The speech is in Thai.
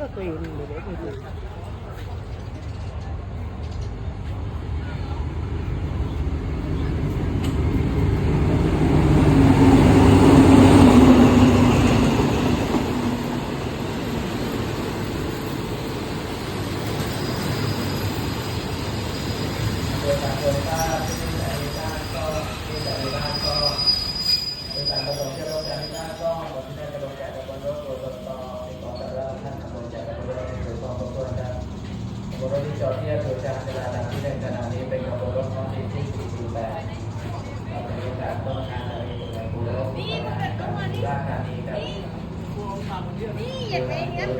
ก็ตัวเองเดี๋ยวเดี๋ยวดู โดยการโดยถ้าที่ในบ้านก็ที่ในบ้านก็โดยการประสงค์จะลงจากที่บ้านก็ผลที่จะลงจากบนรถตัวตนต่อในกองกำลังท่านลงจากบนรถในตัวกองตัวนั้น บรถที่จอดที่ตัวจากเวลาที่ในขณะนี้เป็นขบวนรถของที่ที่48เราเป็นโอกาสต้องการอะไรตรงไหนกูแล้วนี่มันเป็นตัวนี้ราคานี้ครับนี่อย่าไปงั้น